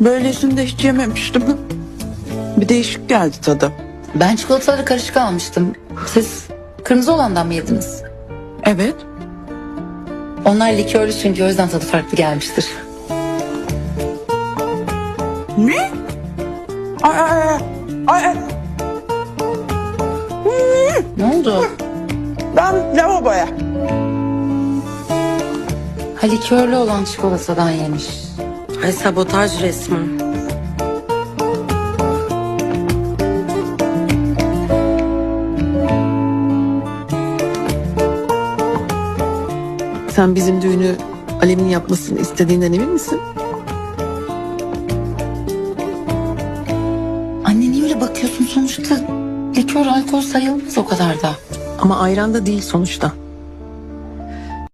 Böylesini de hiç yememiştim. Bir değişik geldi tadı. Ben çikolataları karışık almıştım. Siz kırmızı olandan mı yediniz? Evet. Onlar likörlü çünkü o yüzden tadı farklı gelmiştir. Ne? Ay ay ay. ay. ay. Ne oldu? Ben lavaboya. Ha likörlü olan çikolatadan yemiş. Ay sabotaj resmen. Sen bizim düğünü Alem'in yapmasını istediğinden emin misin? Anne niye öyle bakıyorsun sonuçta? Likör alkol sayılmaz o kadar da. Ama ayran da değil sonuçta.